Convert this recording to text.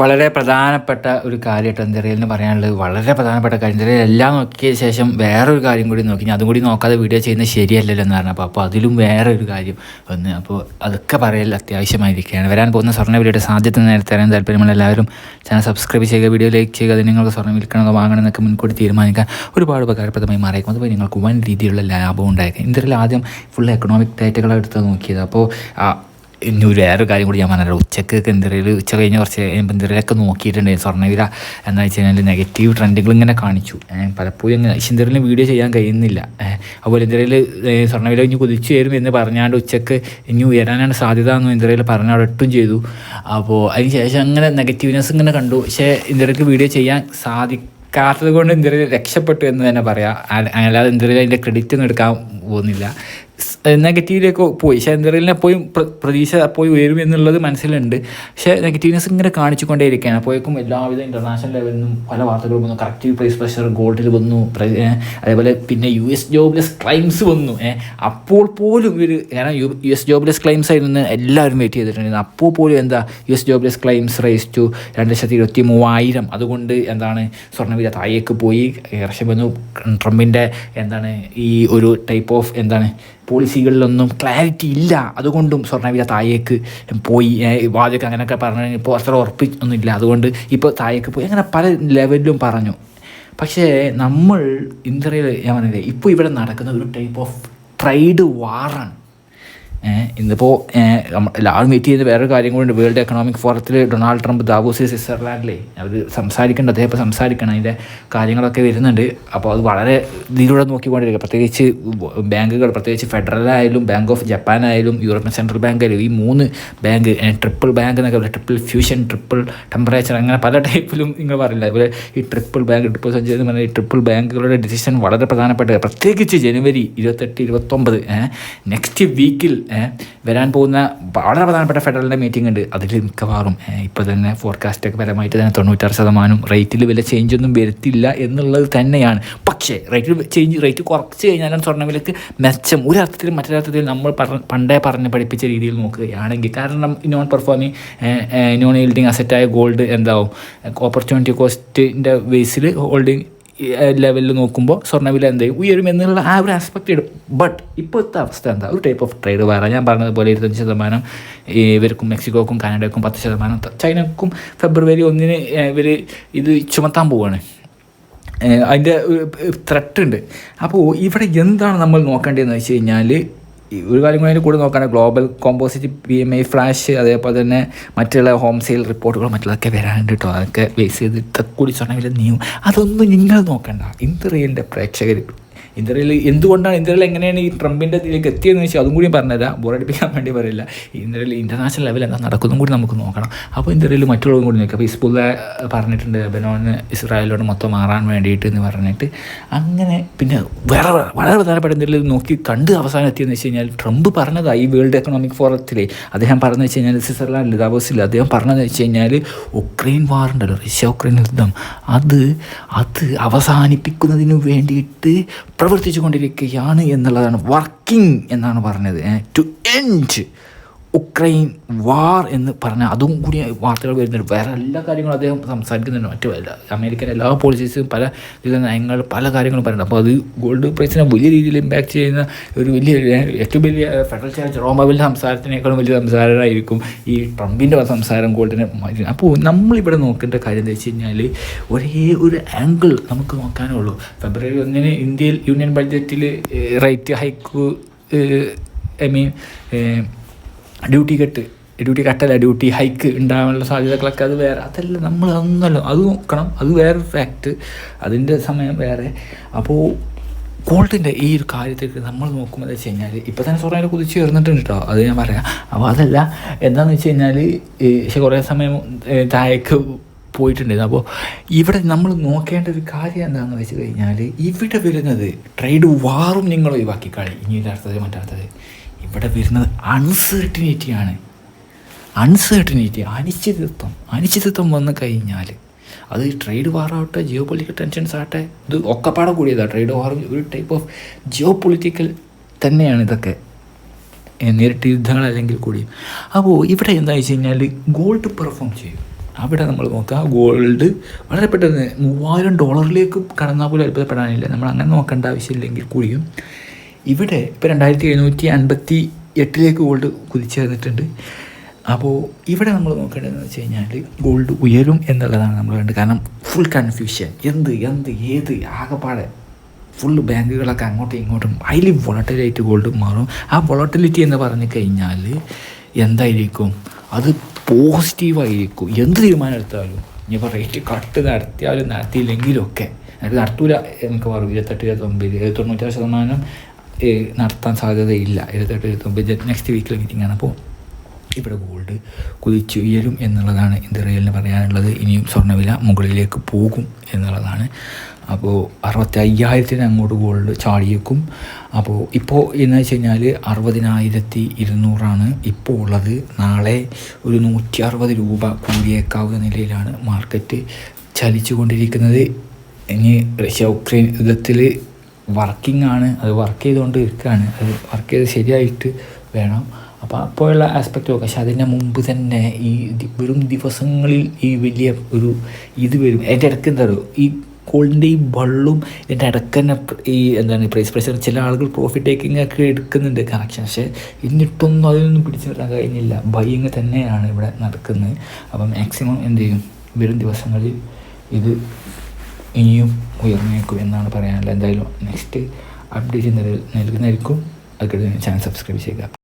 വളരെ പ്രധാനപ്പെട്ട ഒരു കാര്യമായിട്ട് എന്തെറിയലിന് പറയാനുള്ളത് വളരെ പ്രധാനപ്പെട്ട കാര്യം. എന്തെറിയൽ എല്ലാം നോക്കിയ ശേഷം വേറൊരു കാര്യം കൂടി നോക്കി. അതും കൂടി നോക്കാതെ വീഡിയോ ചെയ്യുന്നത് ശരിയല്ലല്ലോ എന്ന് പറഞ്ഞപ്പോൾ അപ്പോൾ അതിലും വേറെ ഒരു കാര്യം വന്ന് അപ്പോൾ അതൊക്കെ പറയൽ അത്യാവശ്യമായിരിക്കുകയാണ്. വരാൻ പോകുന്ന സ്വർണ വീഡിയോയുടെ സാധ്യത നേരത്തെ അറിയാൻ താല്പര്യമുള്ള എല്ലാവരും ചാനൽ സബ്സ്ക്രൈബ് ചെയ്യുക വീഡിയോ ലൈക്ക് ചെയ്യുക അത് നിങ്ങൾക്ക് സ്വർണം വിൽക്കണമെന്നോ വാങ്ങണം എന്നൊക്കെ മുൻകൂട്ടി തീരുമാനിക്കാൻ ഒരുപാട് ഉപകാരപ്രദമായി മാറിയേക്കും അതുപോലെ നിങ്ങൾക്ക് വൻ രീതിയിലുള്ള ലാഭം ഉണ്ടായേക്കും. ഇന്ത്യയിൽ ആദ്യം ഫുൾ എക്കണോമിക് ഡേറ്റകളെടുത്ത് നോക്കിയത്. അപ്പോൾ ഇനി ഒരു വേറൊരു കാര്യം കൂടി ഞാൻ പറഞ്ഞത് ഉച്ചയ്ക്ക് എന്തെറിയിൽ ഉച്ച കഴിഞ്ഞ കുറച്ച് എന്തിരയിലൊക്കെ നോക്കിയിട്ടുണ്ടായിരുന്നു. സ്വർണവില എന്ന് വെച്ച് കഴിഞ്ഞാൽ നെഗറ്റീവ് ട്രെൻഡുകൾ ഇങ്ങനെ കാണിച്ചു. പലപ്പോഴും ഇങ്ങനെ എന്തെറിയിൽ വീഡിയോ ചെയ്യാൻ കഴിയുന്നില്ല. അതുപോലെ എന്തിരയിൽ സ്വർണവില ഇനി കുതിച്ചു വരും എന്ന് പറഞ്ഞാണ്ട് ഉച്ചയ്ക്ക് ഇനി ഉയരാനാണ് സാധ്യത എന്ന് എന്തെറിയിൽ പറഞ്ഞ ഒട്ടും ചെയ്തു. അപ്പോൾ അതിന് ശേഷം അങ്ങനെ നെഗറ്റീവ്നെസ് ഇങ്ങനെ കണ്ടു. പക്ഷേ എന്തെറിയിലേക്ക് വീഡിയോ ചെയ്യാൻ സാധിക്കാത്തത് കൊണ്ട് എന്തെറിയിൽ രക്ഷപ്പെട്ടു എന്ന് തന്നെ പറയാം. അല്ലാതെ എന്തെറിയിൽ അതിന്റെ ക്രെഡിറ്റ് ഒന്നും എടുക്കാൻ പോകുന്നില്ല. നെഗറ്റീവിലേക്ക് പോയി. എന്തെറിയലിനെ പോയി പ്ര- പ്രതീക്ഷ പോയി ഉയരും എന്നുള്ളത് മനസ്സിലുണ്ട്. പക്ഷേ നെഗറ്റീവ്നെസ് ഇങ്ങനെ കാണിച്ചുകൊണ്ടേയിരിക്കുകയാണ്. അപ്പോഴേക്കും എല്ലാവിധ ഇന്റർനാഷണൽ ലെവലിൽ നിന്നും പല വാർത്തകളും വന്നു. കറക്റ്റീവ് പ്രൈസ് പ്രഷർ ഗോൾഡിൽ വന്നു. അതേപോലെ പിന്നെ യു എസ് ജോബ്ലെസ് ക്ലൈംസ് വന്നു. അപ്പോൾ പോലും ഇവർ കാരണം U U S jobless claims ആയിരുന്നു എല്ലാവരും വെയിറ്റ് ചെയ്തിട്ടുണ്ടായിരുന്നു. അപ്പോൾ പോലും എന്താ U S jobless claims rose to രണ്ട് ലക്ഷത്തി ഇരുപത്തി മൂവായിരം അതുകൊണ്ട് എന്താണ് സ്വർണവില താഴേക്ക് പോയി. ഇറച്ചി വന്നു. ട്രംപിന്റെ എന്താണ് ഈ ഒരു ടൈപ്പ് ഓഫ് എന്താണ് പോളിസികളിലൊന്നും ക്ലാരിറ്റി ഇല്ല. അതുകൊണ്ടും സ്വർണവില താഴേക്ക് പോയി. വാചക അങ്ങനെയൊക്കെ പറഞ്ഞു ഇപ്പോൾ അത്ര ഉറപ്പിച്ചൊന്നും ഇല്ല അതുകൊണ്ട് ഇപ്പോൾ താഴേക്ക് പോയി. അങ്ങനെ പല ലെവലിലും പറഞ്ഞു. പക്ഷേ നമ്മൾ ഇന്ത്യയിൽ ഞാൻ പറഞ്ഞില്ലേ ഇപ്പോൾ ഇവിടെ നടക്കുന്ന ഒരു ടൈപ്പ് ഓഫ് ട്രേഡ് വാറാണ് ഇന്നിപ്പോൾ എല്ലാവരും വെയിറ്റ് ചെയ്ത് വേറൊരു കാര്യം കൂടി വേൾഡ് എക്കണോമിക് ഫോറത്തിൽ ഡൊണാൾഡ് ട്രംപ് ദാവോസ് സ്വിറ്റ്സർലാൻഡിലെ അവർ സംസാരിക്കേണ്ട അദ്ദേഹം ഇപ്പോൾ സംസാരിക്കണം. അതിന്റെ കാര്യങ്ങളൊക്കെ വരുന്നുണ്ട്. അപ്പോൾ അത് വളരെ ഇതിലൂടെ നോക്കിക്കൊണ്ടിരിക്കുക. പ്രത്യേകിച്ച് ബാങ്കുകൾ പ്രത്യേകിച്ച് ഫെഡറൽ ആയാലും ബാങ്ക് ഓഫ് ജപ്പാൻ ആയാലും യൂറോപ്യൻ സെൻട്രൽ ബാങ്ക് ആയാലും ഈ മൂന്ന് ബാങ്ക് ട്രിപ്പിൾ ബാങ്ക് എന്നൊക്കെ പറയുക ട്രിപ്പിൾ ഫ്യൂഷൻ ട്രിപ്പിൾ ടെമ്പറേച്ചർ അങ്ങനെ പല ടൈപ്പിലും നിങ്ങൾ പറയില്ല അതുപോലെ ഈ ട്രിപ്പിൾ ബാങ്ക് ട്രിപ്പിൾ സഞ്ചരി എന്ന് പറഞ്ഞാൽ ഈ ട്രിപ്പിൾ ബാങ്കുകളുടെ ഡിസിഷൻ വളരെ പ്രധാനപ്പെട്ട പ്രത്യേകിച്ച് ജനുവരി ഇരുപത്തെട്ട് ഇരുപത്തൊമ്പത് നെക്സ്റ്റ് വീക്കിൽ വരാൻ പോകുന്ന വളരെ പ്രധാനപ്പെട്ട ഫെഡറലിന്റെ മീറ്റിംഗ് ഉണ്ട്. അതിൽ മിക്കവാറും ഇപ്പോൾ തന്നെ ഫോർകാസ്റ്റൊക്കെ പരമായിട്ട് തന്നെ തൊണ്ണൂറ്റാറ് ശതമാനം റേറ്റിൽ വില ചേഞ്ച് ഒന്നും വരുത്തില്ല എന്നുള്ളത് തന്നെയാണ്. പക്ഷേ റേറ്റ് ചേഞ്ച് റേറ്റ് കുറച്ച് കഴിഞ്ഞാലും സ്വർണവിലക്ക് മെച്ചം. ഒരർത്ഥത്തിൽ മറ്റൊരർത്ഥത്തിൽ നമ്മൾ പണ്ടേ പറഞ്ഞ് പഠിപ്പിച്ച രീതിയിൽ നോക്കുകയാണെങ്കിൽ കാരണം നോൺ പെർഫോമിങ് നോൺ ഹീൽഡിങ് അസറ്റായ ഗോൾഡ് എന്താവും? ഓപ്പർച്യൂണിറ്റി കോസ്റ്റിന്റെ ബേസിൽ ഹോൾഡിങ് ലെവലിൽ നോക്കുമ്പോൾ സ്വർണവില എന്ത് ചെയ്യും ഉയരും എന്നുള്ള ആ ഒരു ആസ്പെക്റ്റ് ഇടും. ബട്ട് ഇപ്പോഴത്തെ അവസ്ഥ എന്താ? ഒരു ടൈപ്പ് ഓഫ് ട്രേഡ് വേറെ. ഞാൻ പറഞ്ഞതുപോലെ ഇരുപത്തഞ്ച് ശതമാനം ഇവർക്കും മെക്സിക്കോക്കും കാനഡയ്ക്കും പത്ത് ശതമാനം ചൈനക്കും ഫെബ്രുവരി ഒന്നിന് ഇവർ ഇത് ചുമത്താൻ പോവുകയാണ് അതിന്റെ ത്രട്ടുണ്ട് അപ്പോൾ ഇവിടെ എന്താണ് നമ്മൾ നോക്കേണ്ടതെന്ന് വെച്ച് കഴിഞ്ഞാൽ ഒരു കാര്യം കൂടി അതിന്റെ കൂടെ നോക്കുകയാണ് global composite P M I flash അതേപോലെ തന്നെ മറ്റുള്ള ഹോം സെയിൽ റിപ്പോർട്ടുകൾ മറ്റുള്ളതൊക്കെ വരാനുണ്ട് കേട്ടോ അതൊക്കെ ബേസ് ചെയ്ത് ഇതൊക്കെ കൂടി സ്വർണവില നീയും അതൊന്നും നിങ്ങൾ നോക്കണ്ട. ഇന്ത്യയിലെ പ്രേക്ഷകർ ഇന്ത്യയിൽ എന്തുകൊണ്ടാണ് ഇന്ത്യയിൽ എങ്ങനെയാണ് ഈ ട്രംപിന്റെ ഇതിലേക്ക് എത്തിയെന്ന് വെച്ചാൽ അതും കൂടി പറഞ്ഞുതരാം. ബോറടിപ്പിക്കാൻ വേണ്ടി പറയില്ല. ഇന്ത്യയിൽ ഇന്റർനാഷണൽ ലെവൽ എന്താ നടക്കുന്നതും കൂടി നമുക്ക് നോക്കണം. അപ്പോൾ ഇന്ത്യയിൽ മറ്റുള്ളവരും കൂടി നോക്കാം. അപ്പോൾ ഇസ്ബുല്ല പറഞ്ഞിട്ടുണ്ട് ബനോന് ഇസ്രായേലിനോട് മൊത്തം മാറാൻ വേണ്ടിയിട്ട് എന്ന് പറഞ്ഞിട്ട്. അങ്ങനെ പിന്നെ വേറെ വളരെ പ്രധാനപ്പെട്ട എന്തെങ്കിലും നോക്കി കണ്ട് അവസാനം എത്തിയെന്ന് വെച്ച് കഴിഞ്ഞാൽ ട്രംപ് പറഞ്ഞതായി ഈ വേൾഡ് എക്കണോമിക് ഫോറത്തിലെ അദ്ദേഹം പറഞ്ഞു വെച്ച് കഴിഞ്ഞാൽ സ്വിറ്റ്സർലാൻഡിൽ ദാവോസിൽ അദ്ദേഹം പറഞ്ഞതെന്ന് വെച്ച് കഴിഞ്ഞാൽ ഉക്രൈൻ വാറുണ്ടല്ലോ റഷ്യ ഉക്രൈൻ യുദ്ധം. അത് അത് അവസാനിപ്പിക്കുന്നതിന് വേണ്ടിയിട്ട് പ്രവർത്തിച്ചു കൊണ്ടിരിക്കുകയാണ് എന്നുള്ളതാണ് വർക്കിംഗ് എന്നാണ് പറഞ്ഞത്. ടു എൻഡ് ഉക്രൈൻ വാർ എന്ന് പറഞ്ഞാൽ അതും കൂടി വാർത്തകൾ വരുന്നുണ്ട്. വേറെ എല്ലാ കാര്യങ്ങളും അദ്ദേഹം സംസാരിക്കുന്നുണ്ട്. മറ്റുമല്ല അമേരിക്കൻ എല്ലാ പോളിസീസും പല ഇതിൽ നയങ്ങൾ പല കാര്യങ്ങളും പറയുന്നുണ്ട്. അപ്പോൾ അത് ഗോൾഡ് പ്രൈസിനെ വലിയ രീതിയിൽ ഇമ്പാക്റ്റ് ചെയ്യുന്ന ഒരു വലിയ ഏറ്റവും വലിയ ഫെഡറൽ ചാർജ് റോമാവിന്റെ സംസാരത്തിനേക്കാളും വലിയ സംസാരമായിരിക്കും ഈ ട്രംപിന്റെ സംസാരം ഗോൾഡിനെ അപ്പോൾ നമ്മളിവിടെ നോക്കേണ്ട കാര്യം എന്താ വെച്ച് കഴിഞ്ഞാൽ ഒരേ ഒരു ആംഗിൾ നമുക്ക് നോക്കാനേ ഉള്ളൂ ഫെബ്രുവരി ഒന്നിന് ഇന്ത്യയിൽ യൂണിയൻ ബഡ്ജറ്റിൽ rate hike I mean duty cut duty കട്ടല്ല duty hike ഉണ്ടാകാനുള്ള സാധ്യതകളൊക്കെ അത് വേറെ. അതല്ല നമ്മൾ അതൊന്നല്ല അത് നോക്കണം. അത് വേറെ ഫാക്റ്റ് അതിന്റെ സമയം വേറെ. അപ്പോൾ ഗോൾഡിന്റെ ഈ ഒരു കാര്യത്തിൽ നമ്മൾ നോക്കുമ്പോൾ വെച്ച് കഴിഞ്ഞാൽ ഇപ്പോൾ തന്നെ സ്വർണ കുതിച്ച് ചേർന്നിട്ടുണ്ട് കേട്ടോ അത് ഞാൻ പറയാം. അപ്പോൾ അതല്ല എന്താണെന്ന് വെച്ച് കഴിഞ്ഞാൽ പക്ഷെ കുറേ സമയം താഴേക്ക് പോയിട്ടുണ്ടായിരുന്നു അപ്പോൾ ഇവിടെ നമ്മൾ നോക്കേണ്ട ഒരു കാര്യം എന്താണെന്ന് വെച്ച് കഴിഞ്ഞാൽ ഇവിടെ വരുന്നത് ട്രേഡ് വാറും നിങ്ങൾ ഒഴിവാക്കി കളി. ഇനി ഇല്ലാത്തത് മറ്റാത്തത് ഇവിടെ വരുന്നത് അൺസേർട്ടിനിറ്റിയാണ് അൺസെർട്ടിനിറ്റി അനിശ്ചിതത്വം. അനിശ്ചിതത്വം വന്നു കഴിഞ്ഞാൽ അത് ട്രേഡ് വാറാവട്ടെ ജിയോ പൊളിറ്റിക്കൽ ടെൻഷൻസ് ആവട്ടെ ഇത് ഒക്കെപ്പാടെ കൂടിയതാണ് ട്രേഡ് വാർ ഒരു ടൈപ്പ് ഓഫ് ജിയോ പൊളിറ്റിക്കൽ തന്നെയാണ് ഇതൊക്കെ. നേരിട്ട് യുദ്ധങ്ങൾ അല്ലെങ്കിൽ കൂടിയും അപ്പോൾ ഇവിടെ എന്താ വെച്ച് കഴിഞ്ഞാൽ ഗോൾഡ് പെർഫോം ചെയ്യും. അവിടെ നമ്മൾ നോക്കുക ഗോൾഡ് വളരെ പെട്ടെന്ന് മൂവായിരം ഡോളറിലേക്ക് കടന്നാൽ പോലും അത്ഭുതപ്പെടാനില്ല. നമ്മൾ അങ്ങനെ നോക്കേണ്ട ആവശ്യമില്ലെങ്കിൽ കൂടിയും ഇവിടെ ഇപ്പോൾ രണ്ടായിരത്തി എഴുന്നൂറ്റി അൻപത്തി എട്ടിലേക്ക് ഗോൾഡ് കുതിച്ചേർന്നിട്ടുണ്ട്. അപ്പോൾ ഇവിടെ നമ്മൾ നോക്കേണ്ടതെന്ന് വെച്ച് കഴിഞ്ഞാൽ ഗോൾഡ് ഉയരും എന്നുള്ളതാണ് നമ്മൾ വേണ്ടത് കാരണം ഫുൾ കൺഫ്യൂഷൻ എന്ത് എന്ത് ഏത് ആകെപ്പാടെ ഫുൾ ബാങ്കുകളൊക്കെ അങ്ങോട്ടും ഇങ്ങോട്ടും ഹൈലി വോളട്ടിലായിട്ട് ഗോൾഡ് മാറും. ആ വോളട്ടിലിറ്റി എന്ന് പറഞ്ഞു കഴിഞ്ഞാൽ എന്തായിരിക്കും? അത് പോസിറ്റീവായിരിക്കും എന്ത് തീരുമാനം എടുത്താലും ഇനിയിപ്പോൾ റേറ്റ് കട്ട് നടത്തിയാലും നടത്തിയില്ലെങ്കിലൊക്കെ. അത് നടത്തൂല എനിക്ക് പറയും. ഇരുപത്തെട്ട് ഇരുപത്തൊമ്പത് തൊണ്ണൂറ്റാറ് ശതമാനം നടത്താൻ സാധ്യതയില്ല. ഇരുപത്തെട്ട് ഇരുപത്തൊമ്പത് നെക്സ്റ്റ് വീക്കിലെ മീറ്റിംഗ് ആണ്. അപ്പോൾ ഇവിടെ ഗോൾഡ് കുതിച്ചുയരും എന്നുള്ളതാണ് ഇന്ത്യയിൽ പറയാനുള്ളത്. ഇനിയും സ്വർണവില മുകളിലേക്ക് പോകും എന്നുള്ളതാണ്. അപ്പോൾ അറുപത്തി അയ്യായിരത്തിന് അങ്ങോട്ട് ഗോൾഡ് ചാടിയേക്കും. അപ്പോൾ ഇപ്പോൾ എന്ന് വെച്ച് കഴിഞ്ഞാൽ അറുപതിനായിരത്തി ഇരുന്നൂറാണ് ഇപ്പോൾ ഉള്ളത്. നാളെ ഒരു നൂറ്റി അറുപത് രൂപ കൂടിയേക്കാവുന്ന നിലയിലാണ് മാർക്കറ്റ് ചലിച്ചു കൊണ്ടിരിക്കുന്നത് ഇനി റഷ്യ ഉക്രൈൻ യുദ്ധത്തിൽ വർക്കിംഗ് ആണ്. അത് വർക്ക് ചെയ്തുകൊണ്ട് ഇരിക്കുകയാണ് അത് വർക്ക് ചെയ്ത് ശരിയായിട്ട് വേണം. അപ്പോൾ അപ്പോഴുള്ള ആസ്പെക്റ്റ് പക്ഷെ അതിന്റെ മുമ്പ് തന്നെ ഈ വെറും ദിവസങ്ങളിൽ ഈ വലിയ ഒരു ഇത് വരും. അതിന്റെ ഇടയ്ക്ക് എന്താ പറയുക ഈ കോളിന്റെ ഈ ബള്ളും ഇതിന്റെ ഇടയ്ക്ക് തന്നെ ഈ എന്താണ് പ്രൈസ് പ്രഷർ ചില ആളുകൾ പ്രോഫിറ്റ് ടേക്കിംഗ് ഒക്കെ എടുക്കുന്നുണ്ട് കണക്ഷൻ പക്ഷേ എന്നിട്ടൊന്നും അതിനൊന്നും പിടിച്ചു വരാൻ കഴിഞ്ഞില്ല. ബൈയിങ് തന്നെയാണ് ഇവിടെ നടക്കുന്നത്. അപ്പം മാക്സിമം എന്ത് ചെയ്യും? വരും ദിവസങ്ങളിൽ ഇത് ഇനിയും ഉയർന്നേക്കും എന്നാണ് പറയാനുള്ളത്. എന്തായാലും നെക്സ്റ്റ് അപ്ഡേറ്റ് നൽകുന്നതായിരിക്കും അതുകൊണ്ട് ചാനൽ സബ്സ്ക്രൈബ് ചെയ്യുക.